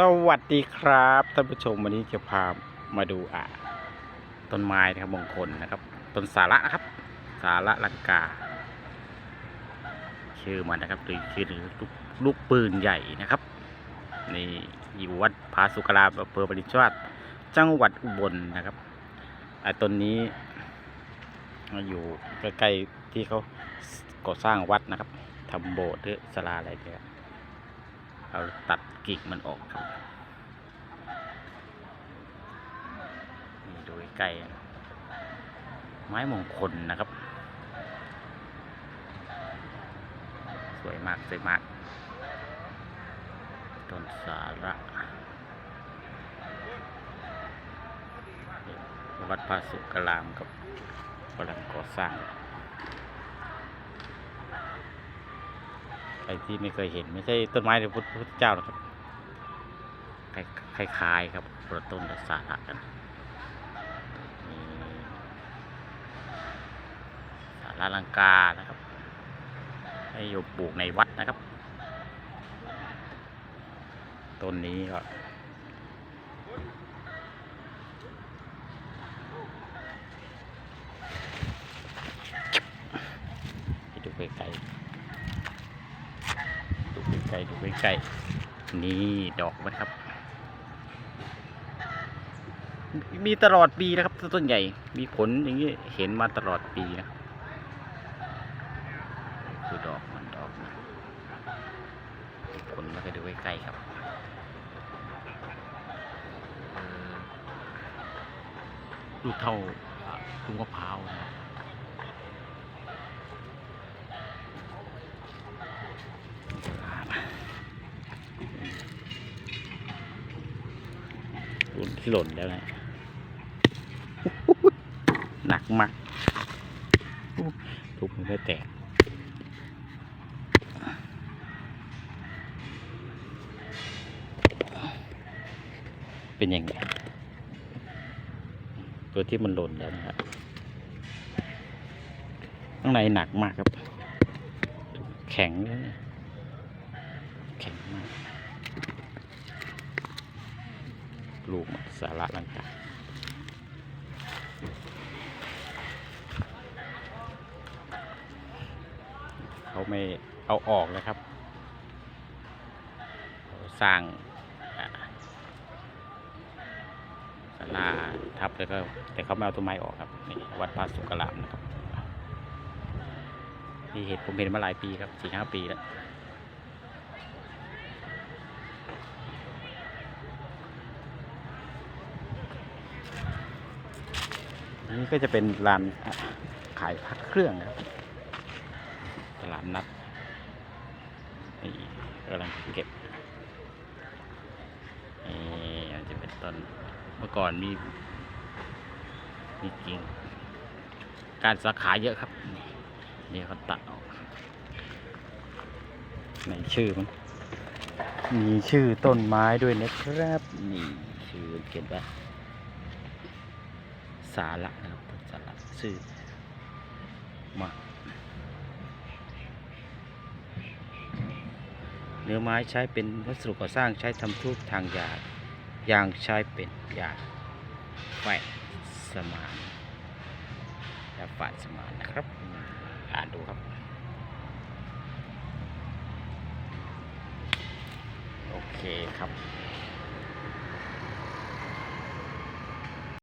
สวัสดีครับท่านผู้ชมวันนี้จะพามาดูอะต้นไม้นะครับมงคลนะครับ ต้นสาระนะครับ สาระลังกา ชื่อมันนะครับหรือชื่อลูกลูกปืนใหญ่นะครับนี่อยู่วัดผาสุกราอำเภอบริชวาตจังหวัดอุบลนะครับอะต้นนี้อยู่ใกล้ๆที่เขาก่อสร้างวัดนะครับทำโบสถ์หรือศาลาอะไรเนี่ย เราตัดกิ่งมันออกครับนี่ดูใกล้ไม้มงคลนะครับ สวยมากสวยมาก ต้นสาระวัดพระสุกรามกับกำลังก่อสร้าง ใครที่ไม่เคยเห็น ไม่ใช่ต้นไม้ของพระพุทธเจ้าหรอกครับคล้ายๆครับคนละต้นแต่สาระกันมีสาระลังกานะครับ ให้โยมปลูกในวัดนะครับ ต้นนี้ก็ให้ดูใกล ล้ๆดูใกล้ๆนี่ดอกมันครับ มีตลอดปีนะครับต้นใหญ่ มีผลอย่างนี้เห็นมาตลอดปีนะคือดอกมันดอกมันผลมันก็ดูใกล้ๆครับลูกเท่าลูกมะพร้าวนะ หล่นที่หล่นแล้วนะหนักมากทุกมันไม่แตกเป็นยังไงตัวที่มันหล่นแล้วนะครับข้างในหนักมากครับ แข็งเลยแข็งมาก ลูกสาระลังกาเขาไม่เอาออกเลยครับสร้างอ่าศาลาทับแล้วก็แต่เขาไม่เอาต้นไม้ออกครับนี่วัดพระสุกรามนะครับนี่เห็นผมเห็นมาหลายปีครับสี่ห้าปีแล้ว นี่ก็จะเป็นลานขายพักเครื่องครับตลาดนัดนี่กำลังเก็บนี่จะเป็นต้นเมื่อก่อนมีมีกิ่งการสาขาเยอะครับนี่นี่เขาตัดออกในชื่อมันมีชื่อต้นไม้ด้วยนะครับ นี่ชื่อเขียนว่า สาระนะครับต้นสาระชื่อมาเนื้อไม้ใช้เป็นวัสดุก่อสร้างใช้ทำทุกทางยายางใช้เป็นยาแฝดสมานยาฝาดสมานนะครับ อ่านดูครับ โอเคครับ